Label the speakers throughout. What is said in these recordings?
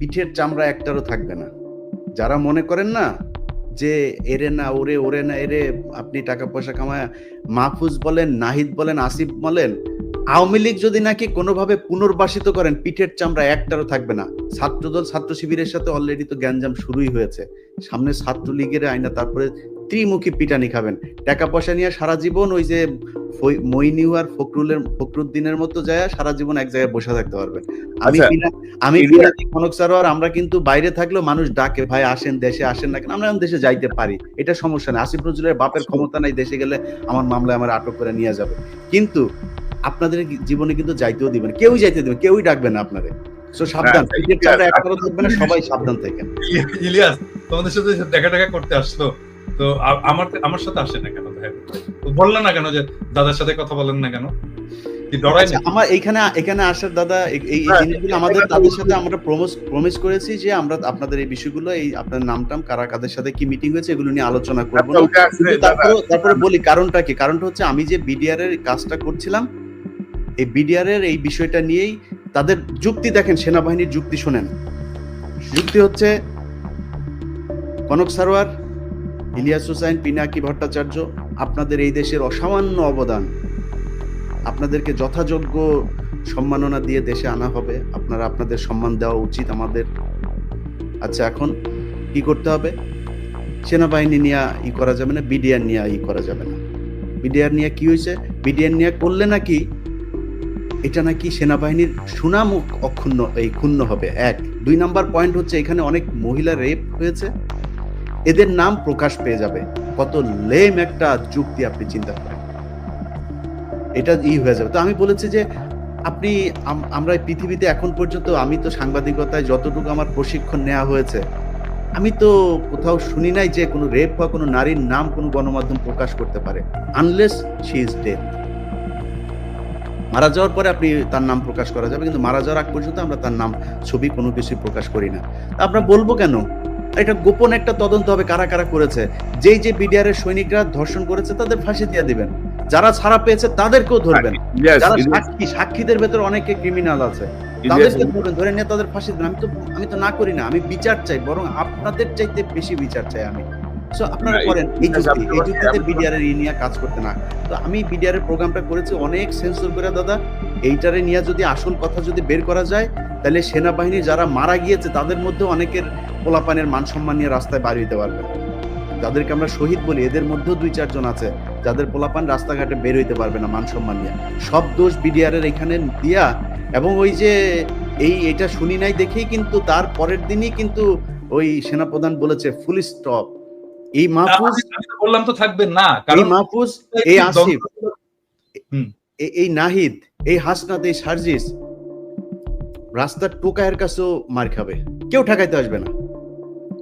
Speaker 1: পিঠের চামড়া একটারও থাকবে না। যারা মনে করেন না যে এরে না, ওরে ওরে না, এরে আপনি টাকা পয়সা কামায়, মাহফুজ বলেন, নাহিদ বলেন, আসিফ বলেন, আওয়ামী লীগ যদি নাকি কোনোভাবে পুনর্বাসিত করেন, পিঠের চামড়া একটারও থাকবে না। ছাত্রদল, ছাত্র শিবিরের সাথে অলরেডি তো গ্যাঞ্জাম শুরুই হয়েছে। সামনে ছাত্রলীগের আইনা তারপরে ত্রিমুখী পিটানি খাবেন। টাকা পয়সা নিয়ে সারা জীবন ওই যে মইনিউ আর ফখরুলের ফখরুদ্দিনের মতো যায় সারা জীবন এক জায়গায় বসে থাকতে পারবেন আমি
Speaker 2: আচ্ছা,
Speaker 1: আমি কনক সারোয়ার আমরা কিন্তু বাইরে থাকলেও মানুষ ডাকে ভাই আসেন দেশে আসেন না কেন? আমরা দেশে যাইতে পারি এটা সমস্যা আসিফ নজরুলের বাপের ক্ষমতা নাই দেশে গেলে আমার মামলায় আমার আটক করে নিয়ে যাবে। কিন্তু আপনাদের জীবনে কিন্তু যাইতেও দিবেন কেউই যাইতে দিবেন কেউই ডাকবে না আপনাদের সো সাবধান।
Speaker 2: হ্যাঁ,
Speaker 1: পিঠের চামড়া থাকবে না সবাই সাবধান থাকেন।
Speaker 3: ইলিয়াস তোমাদের সাথে দেখা দেখা করতে আসলো। তো আমার আমার সাথে আসে না কেন? দেখা। করতে? বললেন না কেন যে দাদার সাথে কথা বলেন না কেন?
Speaker 1: আচ্ছা, আমার এখানে এখানে আসার দাদা এই-
Speaker 2: হ্যাঁ,
Speaker 1: জিনিসগুলো আমাদের তাদের সাথে আমরা প্রমিস প্রমিস করেছি যে আমরা আপনাদের এই বিষয়গুলো এই আপনার নাম টাম কারা কাদের সাথে কি মিটিং হয়েছে এগুলো নিয়ে আলোচনা করব
Speaker 2: দাদা।
Speaker 1: তারপরে তারপরে বলি কারণটা কি? কারণটা হচ্ছে আমি যে বিডিআর এর কাজটা করছিলাম এই বিডিআর এর এই বিষয়টা নিয়েই তাদের যুক্তি দেখেন সেনাবাহিনীর যুক্তি শোনেন। যুক্তি হচ্ছে কনক সারোয়ার ইলিয়াস হুসাইন পিনাকি ভট্টাচার্য আপনাদের এই দেশের অসামান্য অবদান। আপনাদেরকে যথাযোগ্য সম্মাননা দিয়ে দেশে আনা হবে। আপনারা আপনাদের সম্মান দেওয়া উচিত আমাদের। আচ্ছা এখন কি করতে হবে? সেনাবাহিনী নিয়ে ই করা যাবে না, বিডিআর নিয়ে ই করা যাবে না। বিডিআর নিয়ে কি হয়েছে? বিডিআর নিয়ে করলে নাকি এটা নাকি সেনাবাহিনীর সুনাম অক্ষুণ্ণ, এই ক্ষুণ্ণ হবে। এক। দুই নাম্বার পয়েন্ট হচ্ছে এখানে অনেক মহিলা রেপ হয়েছে। এদের নাম প্রকাশ পেয়ে যাবে। কত লেম একটা যুক্তি আপনি চিন্তা করেন। এটা ই হয়ে যাবে। তো আমি বলেছি যে, আপনি আমরা পৃথিবীতে এখন পর্যন্ত আমি তো সাংবাদিকতায় যতটুকু আমার প্রশিক্ষণ নেওয়া হয়েছে, আমি তো কোথাও শুনি নাই যে কোনো রেপ বা কোনো নারীর নাম কোনো গণমাধ্যম প্রকাশ করতে পারে আনলেস শি ইজ ডেথ মারা যাওয়ার পরে আপনি তার নাম প্রকাশ করা যাবে, কিন্তু মারা যাওয়ার আগ পর্যন্ত আমরা তার নাম, ছবি কোনো কিছু প্রকাশ করি না। আমরা বলব কেন? এটা গোপন একটা তদন্ত হবে কারা কারা করেছে। যেই যে বিডিআর এর সৈনিকরা ধর্ষণ করেছে তাদের ফাঁসি দিয়ে দিবেন। যারা ছাড়া পেয়েছে তাদেরকেও ধরবেন। যারা সাক্ষী সাক্ষীদের ভেতরে অনেকে ক্রিমিনাল আছে। তাদেরকে ধরবেন ধরে নিয়ে তাদের ফাঁসি দেবেন। আমি তো আমি তো না করি না আমি বিচার চাই বরং আপনাদের চাইতে বেশি বিচার চাই আমি। সো আপনারা করেন এই যুক্তি এই যুক্তিতে বিডিআর এর নিয়ে কাজ করতে না। তো আমি বিডিআর এর প্রোগ্রামটা করেছি অনেক সেন্সর করে দাদা। এইটারে নিয়ে যদি আসল কথা যদি বের করা যায় তাহলে সেনাবাহিনী যারা মারা গিয়েছে তাদের মধ্যে অনেকের পোলাপানের মান সম্মান নিয়ে রাস্তায় বাড়ি দিতে পারবে যাদেরকে আমরা শহীদ বলি এদের মধ্যেও দুই চারজন আছে যাদের পোলাপান রাস্তাঘাটে বের হইতে পারবে না মান সম্মান নিয়ে। সব দোষ বিডিআর এখানে দিয়া এবং ওই যে এই এটা শুনি নাই দেখেই কিন্তু তার পরের দিনই কিন্তু ওই সেনাপ্রধান বলেছে ফুল স্টপ এই মাহফুজ
Speaker 3: বললাম তো থাকবেন না
Speaker 1: এই
Speaker 3: কারণ
Speaker 1: মাহফুজ এই আসিফ এই নাহিদ এই হাসনাত এই সার্জিস রাস্তার টোকায়ের কাছেও মার খাবে। কেউ ঠেকাইতে আসবে না।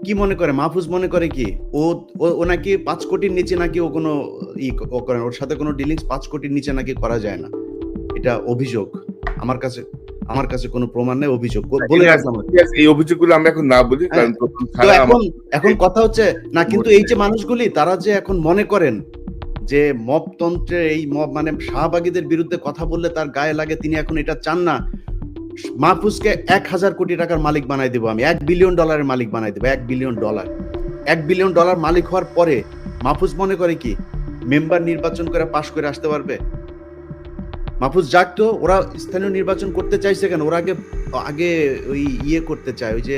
Speaker 1: কি মনে করে? মাহফুজ মনে করে কি? ও ও- নাকি পাঁচ কোটির নিচে নাকি ও কোনো ই ও করে ওর সাথে কোনো ডিলিংস পাঁচ কোটির নিচে নাকি করা যায় না। এটা অভিযোগ। আমার কাছে আমার কাছে কোনো প্রমাণ নেই অভিযোগ। বলে
Speaker 2: এই অভিযোগগুলো আমরা এখন না বলি কারণ
Speaker 1: তো এখন এখন কথা হচ্ছে না কিন্তু এই যে মানুষগুলি তারা যে এখন মনে করেন যে মবতন্ত্রে এই মব মানে শাহবাগীদের বিরুদ্ধে কথা বললে তার গায়ে লাগে তিনি এখন এটা চান না। মাহফুজকে এক হাজার কোটি টাকার মালিক বানাই দেবো আমি। এক বিলিয়ন ডলারের মালিক বানাই দেবো, এক বিলিয়ন ডলার। এক বিলিয়ন ডলার মালিক হওয়ার পরে মাহফুজ মনে করে কি, মেম্বার নির্বাচন করে পাশ করে আসতে পারবে? মাহফুজ যাক তো, ওরা স্থানীয় নির্বাচন করতে চাইছে কেন? ওরা আগে আগে ওই ইয়ে করতে চায়, ওই যে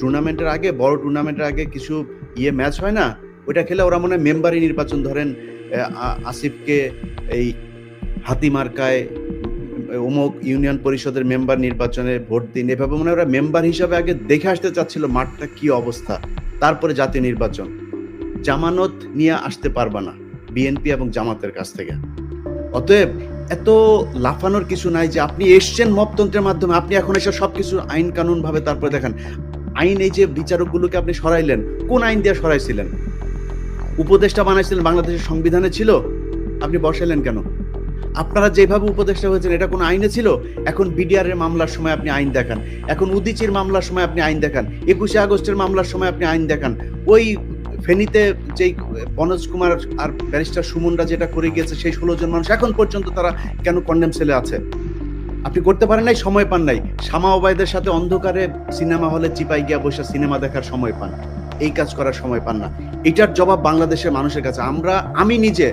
Speaker 1: টুর্নামেন্টের আগে, বড় টুর্নামেন্টের আগে কিছু ইয়ে ম্যাচ হয় না? ওইটা খেলে ওরা মনে হয় মেম্বারই নির্বাচন ধরেন আসিফকে এই হাতি মার্কায় অমুক ইউনিয়ন পরিষদের মেম্বার নির্বাচনে ভোট দিন এভাবে মনে ওরা মেম্বার হিসাবে আগে দেখে আসতে চাচ্ছিল মাঠটা কি অবস্থা, তারপরে জাতীয় নির্বাচন। জামানত নিয়ে আসতে পারবা না, বিএনপি এবং জামাতের কাছ থেকে। অতএব এত লাফানোর কিছু নাই যে আপনি এসছেন মপতন্ত্রের মাধ্যমে, আপনি এখন এসে সবকিছু আইন কানুন ভাবে তারপরে দেখেন। আইন এই যে বিচারকগুলোকে আপনি সরাইলেন, কোন আইন দিয়ে সরাইছিলেন? উপদেষ্টা বানাইছিলেন, বাংলাদেশের সংবিধানে ছিল। আপনি বসাইলেন কেন? আপনারা যেভাবে উপদেষ্টা হয়েছেন, এটা কোনো আইনে ছিল? এখন বিডিআর এর মামলার সময় আপনি আইন দেখান। এখন উদিচির মামলার সময় আপনি আইন দেখান। একুশে আগস্টের মামলার সময় আপনি আইন দেখান। ওই ফেনীতে যেই বনজ কুমার আর ব্যারিস্টার সুমনরা যেটা করে গিয়েছে, সেই ষোলো জন মানুষ এখন পর্যন্ত তারা কেন কন্ডেম সেলে আছে? আপনি করতে পারেন নাই, সময় পান নাই। শামা ওবায়দের সাথে অন্ধকারে সিনেমা হলে চিপাই গিয়া বসে সিনেমা দেখার সময় পান। এই কাজ করার সময় পান না। এটার জবাব বাংলাদেশের মানুষের কাছে। আমরা, আমি নিজে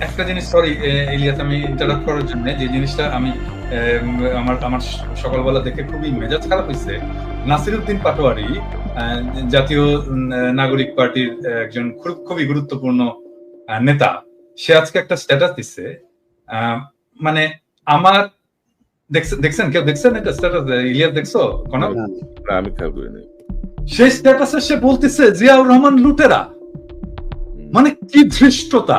Speaker 3: একটা জিনিস সরি ইলিয়াস আমি ইন্টারাপ্ট করার জন্য যে জিনিসটা আমি আমার আমার সকালবেলা দেখে খুবই মেজাজ খারাপ হয়েছে নাসিরুদ্দিন পাটোয়ারি জাতীয় নাগরিক পার্টির একজন খুব খুবই গুরুত্বপূর্ণ নেতা সে আজকে একটা স্ট্যাটাস দিচ্ছে মানে আমার দেখছেন কেউ দেখছেন এটা স্ট্যাটাস ইলিয়াস দেখছ? কোন
Speaker 2: আমি
Speaker 3: সেই স্ট্যাটাসে সে বলতেছে জিয়াউর রহমান লুটেরা। মানে কি ধৃষ্টতা।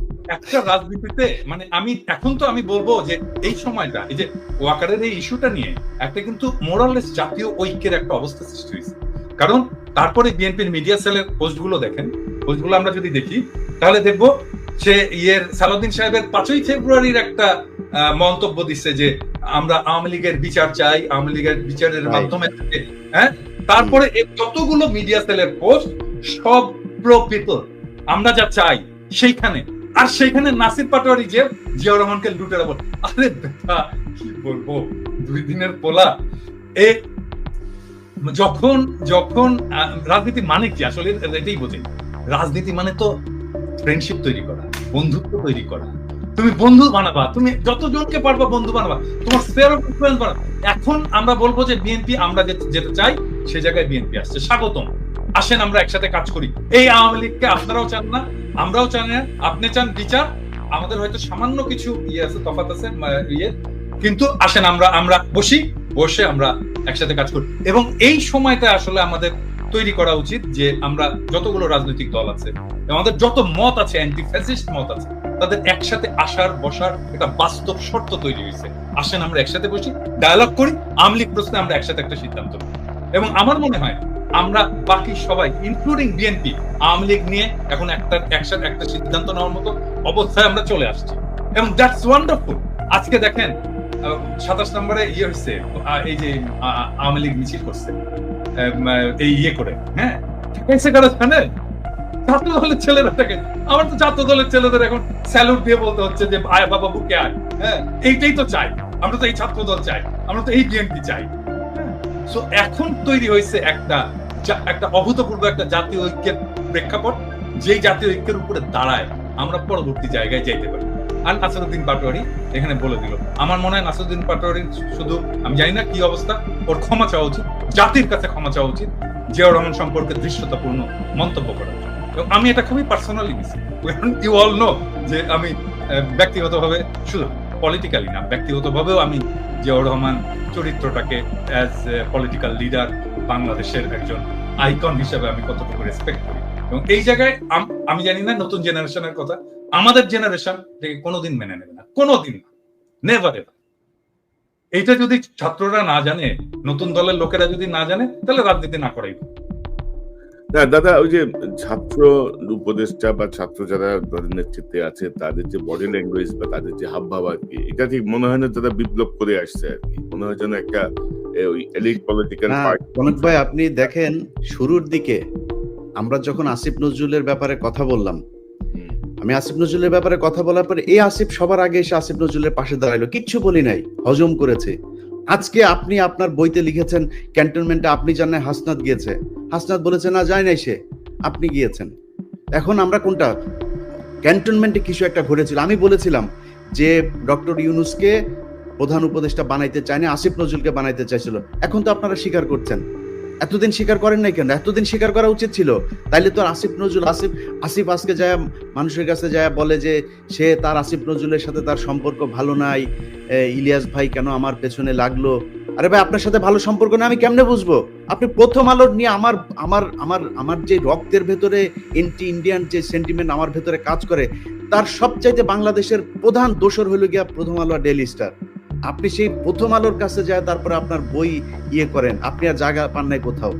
Speaker 3: একটা রাজনীতিতে মানে আমি এখন তো আমি বলব যে এই সময়টা এই যে ওয়াকারের এই ইস্যুটা নিয়ে একটা কিন্তু মোরালেস জাতীয় ঐক্যের একটা অবস্থা সৃষ্টি হয়েছে। কারণ তারপরে বিএনপির মিডিয়া সেলের পোস্টগুলো দেখেন পোস্টগুলো আমরা যদি দেখি তাহলে দেখব সে ইয়ের সালাউদ্দিন সাহেবের পাঁচই ফেব্রুয়ারির একটা মন্তব্য দিচ্ছে যে আমরা আওয়ামী লীগের বিচার চাই আওয়ামী লীগের বিচারের. মাধ্যমে হ্যাঁ? তারপরে যতগুলো মিডিয়া সেলের পোস্ট সব প্রো পিপল আমরা যা চাই সেইখানে। আর সেইখানে নাসির পাটোয়ারি যে জিয়াউর রহমানকে লুটেরা বল আরে বেটা, কি বলব? দুই দিনের পোলা। এ, যখন যখন রাজনীতি মানে কি? আসলে এটাই বোঝে। রাজনীতি মানে তো ফ্রেন্ডশিপ তৈরি করা, বন্ধুত্ব তৈরি করা। তুমি বন্ধু বানাবা, তুমি যতজনকে পারবা বন্ধু বানাবা, তোমার স্পেয়ার অফ ইনফ্লুয়েন্স বানাবা। এখন আমরা বলব যে বিএনপি আমরা যেতে চাই, সে জায়গায় বিএনপি আসছে। স্বাগতম। আসেন, আমরা একসাথে কাজ করি। এই আওয়ামী লীগকে আপনারাও চান না আমরাও না, আপনি চান বিচার আমাদের হয়তো সামান্য কিছু ইয়ে আছে, তফাৎ আছে ইয়ে। কিন্তু আসেন, আমরা আমরা বসি, বসে আমরা একসাথে কাজ করি। এবং এই সময়টা আসলে আমাদের তৈরি করা উচিত যে আমরা যতগুলো রাজনৈতিক দল আছে আমাদের যত মত আছে অ্যান্টি ফ্যাসিস্ট মত আছে, তাদের একসাথে আসার, বসার একটা বাস্তব শর্ত তৈরি হয়েছে। আসেন, আমরা একসাথে বসি ডায়ালগ করি, আমলিক প্রশ্নে আমরা একসাথে একটা সিদ্ধান্ত এবং আমার মনে হয় আমরা বাকি সবাই ইনক্লুডিং বিএনপি আওয়ামী লীগ নিয়ে এখন একটা একসাথে একটা সিদ্ধান্ত নেওয়ার মতো অবস্থায় আমরা চলে আসছি। এবং দ্যাটস ওয়ান্ডারফুল আজকে দেখেন সাতাশ নম্বরে ইয়ে হচ্ছে এই যে আওয়ামী লীগ মিছিল করছে এই ইয়ে করে হ্যাঁ? দলের ছেলেরা থাকে আমার তো দলের ছেলেদের এখন স্যালুট দিয়ে বলতে হচ্ছে যে, আয় বাবা, বুকে আয় হ্যাঁ? এইটাই তো চাই, আমরা তো এই ছাত্র দল চাই, আমরা তো এই বিএনপি চাই সো এখন তৈরি হয়েছে একটা একটা অভূতপূর্ব একটা জাতীয় ঐক্যের প্রেক্ষাপট, যেই জাতীয় ঐক্যের উপরে দাঁড়ায়, আমরা পরবর্তী জায়গায় যাইতে পারি। আর নাসিরুদ্দিন পাটোয়ারি এখানে বলে দিল, আমার মনে হয় নাসিরুদ্দিন পাটোয়ারির শুধু, আমি জানি না কি অবস্থা, ওর ক্ষমা চাওয়া উচিত, জাতির কাছে ক্ষমা চাওয়া উচিত, জিয়াউর রহমান সম্পর্কে দৃশ্যতাপূর্ণ মন্তব্য করা এবং আমি এটা খুবই পার্সোনালি নিছি ইউ অল নো যে আমি ব্যক্তিগতভাবে শুধু পলিটিক্যালি না, ব্যক্তিগতভাবেও আমি জিয়াউর রহমান চরিত্রটাকে অ্যাজ পলিটিক্যাল লিডার বাংলাদেশের একজন আইকন হিসেবে আমি কতটুকু রেসপেক্ট করি। এবং এই জায়গায় আমি জানি না নতুন জেনারেশনের কথা, আমাদের জেনারেশন থেকে কোনোদিন মেনে নেবে না। কোনোদিন না। নেভার এভার এইটা যদি ছাত্ররা না জানে, নতুন দলের লোকেরা যদি না জানে, তাহলে রাজনীতি না করাই।
Speaker 2: না দাদা ওই যে ছাত্র উপদেষ্টা বা ছাত্র যারা দলের নেতৃত্বে আছে তাদের যে বডি ল্যাঙ্গুয়েজ বা তাদের যে হাবভাব আর কি এটা ঠিক মনে হয় না তারা বিপ্লব করে আসছে আর কি? মনে হয় যেন একটা ওই এলিট পলিটিক্যাল পার্টি
Speaker 1: ভাই আপনি দেখেন শুরুর দিকে আমরা যখন আসিফ নজরুলের ব্যাপারে কথা বললাম আমি আসিফ নজরুলের ব্যাপারে কথা বলার পরে এই আসিফ সবার আগে এসে আসিফ নজরুলের পাশে দাঁড়াইলো কিচ্ছু বলি নাই হজম করেছে। আজকে আপনি আপনার বইতে লিখেছেন, ক্যান্টনমেন্টে আপনি জানেন হাসনাত গিয়েছে। হাসনাত বলেছে, না, যায় নাই সে। আপনি গিয়েছেন। এখন আমরা কোনটা? ক্যান্টনমেন্টে কিছু একটা ঘটেছিল। আমি বলেছিলাম যে ডক্টর ইউনুসকে প্রধান উপদেষ্টা বানাইতে চায়নি, আসিফ নজরুলকে বানাইতে চাইছিল। এখন তো আপনারা স্বীকার করছেন। এতদিন স্বীকার করেন নাই কেন? এতদিন স্বীকার করা উচিত ছিল। তাইলে তো আসিফ নজরুল আসিফ আসিফ আজকে যায় মানুষের কাছে যায় বলে যে, সে তার আসিফ নজরুলের সাথে তার সম্পর্ক ভালো নাই। ইলিয়াস ভাই কেন আমার পেছনে লাগল? আরে ভাই, আপনার সাথে ভালো সম্পর্ক না, আমি কেমনে বুঝব? আপনি প্রথম আলোর নিয়ে আমার আমার আমার আমার যে রক্তের ভেতরে এন্টি ইন্ডিয়ান যে সেন্টিমেন্ট আমার ভেতরে কাজ করে, তার সবচাইতে বাংলাদেশের প্রধান দোষর হলো গিয়া প্রথম আলো ডেলি স্টার আপনি সেই প্রথম আলোর কাছে যায় তারপরে আপনার বই ইয়ে করেন। আপনি আর জায়গা পান নাই কোথাও।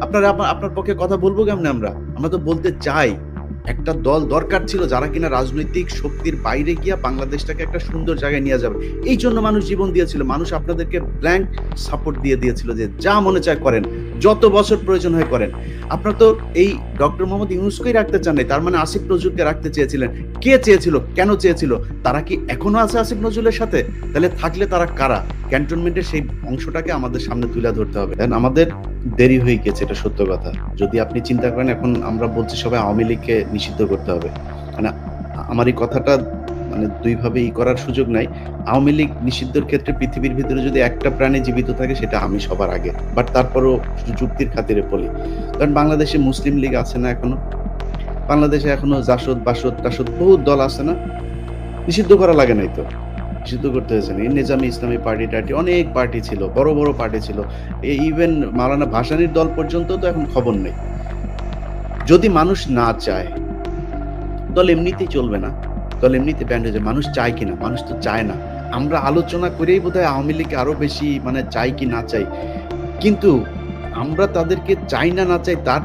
Speaker 1: আপনার আপনার- পক্ষে কথা বলব কেমন আমরা? আমরা তো বলতে চাই। একটা দল দরকার ছিল যারা কিনা রাজনৈতিক শক্তির বাইরে গিয়া বাংলাদেশটাকে একটা সুন্দর জায়গায় নিয়ে যাবে। এই জন্য মানুষ জীবন দিয়েছিল। মানুষ আপনাদেরকে ব্ল্যাঙ্ক সাপোর্ট দিয়ে দিয়েছিল যে যা মনে চায় করেন। যত বছর প্রয়োজন হয় করেন। আপনার তো এই ডক্টর মোহাম্মদ ইউনুসকেই রাখতে চান নাই, তার মানে আসিফ নজরুলকে রাখতে চেয়েছিলেন। কে চেয়েছিল? কেন চেয়েছিল? তারা কি এখনও আছে আসিফ নজরুলের সাথে? তাহলে থাকলে তারা কারা? ক্যান্টনমেন্টের সেই অংশটাকে আমাদের সামনে তুলে ধরতে হবে। দেন আমাদের দেরি হয়ে গেছে, এটা সত্য কথা। যদি আপনি চিন্তা করেন, এখন আমরা বলছি সবাই আওয়ামী লীগকে নিষিদ্ধ করতে হবে। মানে আমার এই কথাটা মানে দুইভাবে ই করার সুযোগ নাই। আওয়ামী লীগ নিষিদ্ধর ক্ষেত্রে পৃথিবীর ভিতরে যদি একটা প্রাণী জীবিত থাকে, সেটা আমি সবার আগে। বাট তারপরও যুক্তির খাতিরে বলি। কারণ বাংলাদেশে মুসলিম লীগ আছে না এখনও? বাংলাদেশে এখনও জাসদ, বাসদ, টাসদ বহু দল আছে না? নিষিদ্ধ করা লাগে নাই তো। নিষিদ্ধ করতে হয়েছে না। নিজামী ইসলামী পার্টি টার্টি অনেক পার্টি ছিল, বড় বড় পার্টি ছিল। ইভেন মাওলানা ভাসানির দল পর্যন্ত তো এখন খবর নেই। যদি মানুষ না চায়, দল এমনিতেই চলবে না। দল এমনিতে ব্যান্ড হয়ে যায়। মানুষ চায় কিনা? মানুষ তো চায় না। আমরা আলোচনা করেই বোধহয় আওয়ামী লীগ আরও বেশি মানে চাই কি না চাই। কিন্তু আমরা তাদেরকে চাই না না চাই, তার